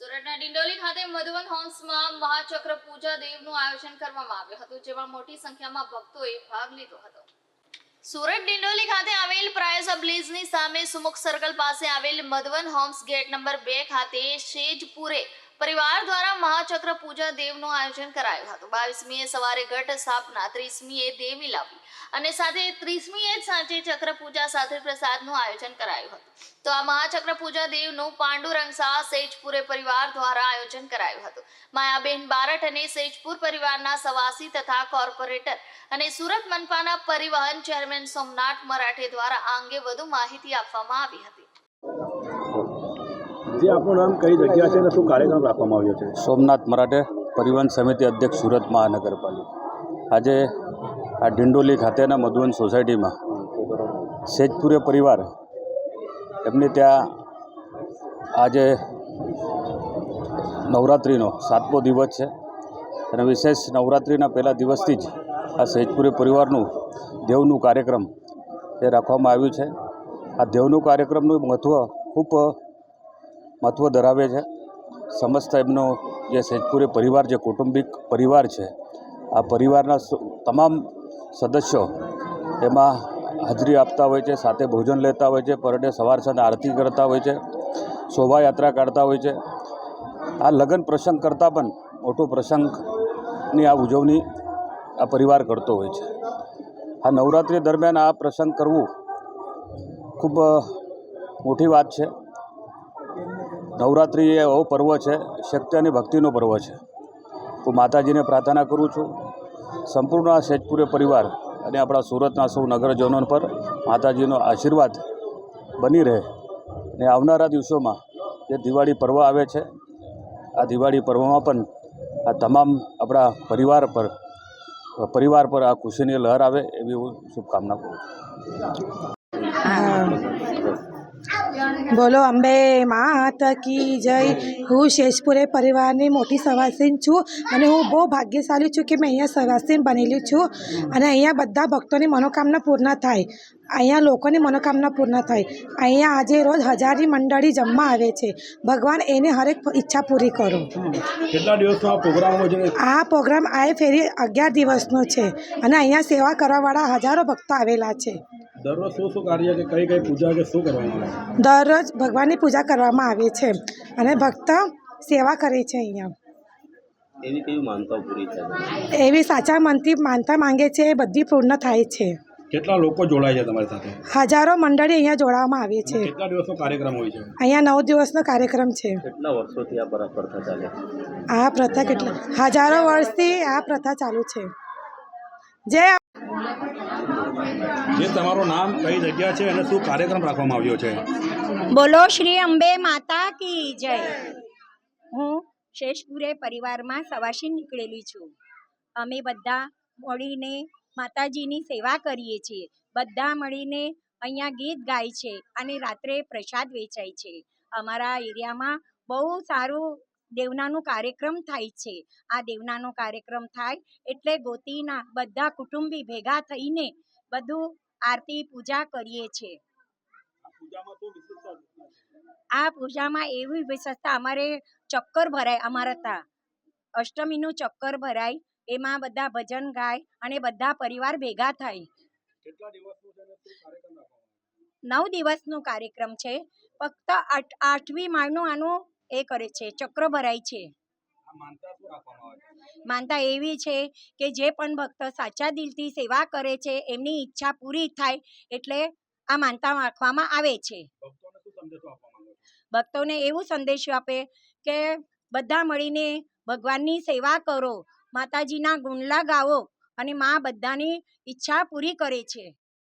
સુરતના ડિંડોલી ખાતે મધુવન હોમ્સમાં મહાચક્ર પૂજા દેવનું આયોજન કરવામાં આવ્યું હતું, જેમાં મોટી સંખ્યામાં ભક્તોએ ભાગ લીધો હતો. સુરત ડિંડોલી ખાતે આવેલ પ્રાયસ બ્લીઝની સામે સુમુખ સર્કલ પાસે આવેલ મધવન હોમ્સ ગેટ નંબર બે ખાતે શેજપુરે પરિવાર દ્વારા મહાચક્ર પૂજા દેવનું આયોજન કરાયું હતું. બાવીસમીએ સવારે ઘટ સ્થાપના, ત્રીસમીએ દેવી લાવી અને સાથે ત્રીસમીએ એ સાંજે ચક્ર પૂજા સાથે પ્રસાદનું આયોજન કરાયું હતું. તો આ મહાચક્ર પૂજા દેવનું પાંડુરંગ શાહ સેજપુરે પરિવાર દ્વારા આયોજન કરાયું હતું. માયાબેન બારટ અને સેજપુર પરિવારના સવાસી તથા કોર્પોરેટર અને સુરત મનપાના પરિવહન ચેરમેન સોમનાથ મરાઠે દ્વારા આ અંગે વધુ માહિતી આપવામાં આવી હતી. જે આપણું નામ કઈ જગ્યા છે અને શું કાર્યક્રમ રાખવામાં આવ્યો છે? સોમનાથ મરાઠે પરિવહન સમિતિ અધ્યક્ષ સુરત મહાનગરપાલિકા. આજે આ ડિંડોલી ખાતેના મધુવન સોસાયટીમાં સેજપુરે પરિવાર એમને ત્યાં આજે નવરાત્રિનો સાતમો દિવસ છે. અને વિશેષ નવરાત્રિના પહેલા દિવસથી જ આ સેજપુરી પરિવારનું દેવનું કાર્યક્રમ એ રાખવામાં આવ્યું છે. આ દેવનું કાર્યક્રમનું મહત્ત્વ ખૂબ મહત્ત્વ ધરાવે છે. સમસ્ત એમનો જે સેજપુરી પરિવાર જે કૌટુંબિક પરિવાર છે, આ પરિવારના તમામ સદસ્યો એમાં હાજરી આપતા હોય છે, સાથે ભોજન લેતા હોય છે, પરડે સવાર સાંજ આરતી કરતા હોય છે, શોભાયાત્રા કાઢતા હોય છે. આ લગ્ન પ્રસંગ કરતાં પણ મોટો પ્રસંગની આ ઉજવણી આ પરિવાર કરતો હોય છે. આ નવરાત્રિ દરમિયાન આ પ્રસંગ કરવું ખૂબ મોટી વાત છે. નવરાત્રિ એ એવો પર્વ છે. શક્તિ અને ભક્તિનો પર્વ છે. હું માતાજીને પ્રાર્થના કરું છું. સંપૂર્ણ આ સેજપુરે પરિવાર અને આપણા સુરતના સૌ નગરજનો પર માતાજીનો આશીર્વાદ બની રહે અને આવનારા દિવસોમાં જે દિવાળી પર્વ આવે છે, આ દિવાળી પર્વમાં પણ આ તમામ આપણા પરિવાર પર પરિવાર પર આ ખુશીની લહેર આવે એવી હું શુભકામના કરું છું. બોલો અંબે માત કી જય. હું શેષપુરે પરિવારની મોટી સવાસીન છું અને હું બહુ ભાગ્યશાળી છું કે મેં અહીંયા સવાસીન બનેલી છું. અને અહીંયા બધા ભક્તોની મનોકામના પૂર્ણ થાય. અહીંયા લોકોની મનોકામના પૂર્ણ થાય. અહીંયા આજે રોજ હજારી મંડળી જમવા આવે છે. ભગવાન એને હરેક ઈચ્છા પૂરી કરો. કેટલા દિવસનો આ પ્રોગ્રામ આ પ્રોગ્રામ આ ફેરી અગિયાર દિવસનો છે. અને અહીંયા સેવા કરવાવાળા હજારો ભક્તો આવેલા છે. દરરોજ શું શું કાર્ય કે કઈ કઈ પૂજા કે શું કરવામાં આવે? દરરોજ ભગવાનની પૂજા કરવામાં આવે છે અને ભક્ત સેવા કરે છે અહીંયા. એવી કેવી માનતા પૂરી થાય? એવી સાચા મનથી માનતા માંગે છે એ બધી પૂર્ણ થાય છે. કેટલા લોકો જોડાય છે તમારી સાથે? હજારો મંડળી અહીંયા જોડાવામાં આવે છે. કેટલા દિવસનો કાર્યક્રમ હોય છે? અહીંયા નવ દિવસનો કાર્યક્રમ છે. કેટલા વર્ષોથી આ પ્રથા ચાલે આ પ્રથા કેટલા? હજારો વર્ષથી આ પ્રથા ચાલુ છે. જે જે તમારું નામ કઈ જગ્યા છે અને શું કાર્યક્રમ રાખવામાં આવ્યો છે? બોલો, શ્રી અંબે માતા કી જય. હું શેષપુરે પરિવારમાં સવાસી નીકળેલી છું. અમે બધા મળીને માતાજીની સેવા કરીએ છીએ. બધા મળીને અહીંયા ગીત ગાય છે અને રાત્રે પ્રસાદ વેચાય છે. અમારા એરિયામાં બહુ સારું દેવનાનું કાર્યક્રમ થાય છે. આ દેવનાનો કાર્યક્રમ થાય એટલે ગોતીના બધા કુટુંબી ભેગા થઈને બધું આરતી પૂજા કરીએ છીએ. આ પૂજામાં એવી વિશેષતા અમારે ચક્કર ભરાય અમારા ત્યાં. અષ્ટમીનું ચક્કર ભરાય એમાં બધા ભજન ગાય અને બધા પરિવાર ભેગા થાય. નવ દિવસનો કાર્યક્રમ છે. ફક્ત આઠ આઠમી માળનું આનું એ કરે છે ચક્ર ભરાય છે. માનતા એવી છે કે જે પણ ભક્ત સાચા દિલથી સેવા કરે છે એમની ઈચ્છા પૂરી થાય એટલે આ માનતા રાખવામાં આવે છે. ભક્તોને એવું સંદેશો આપે કે બધા મળીને ભગવાનની સેવા કરો માતાજીના ગુણલા ગાવો અને મા બધાની ઈચ્છા પૂરી કરે છે.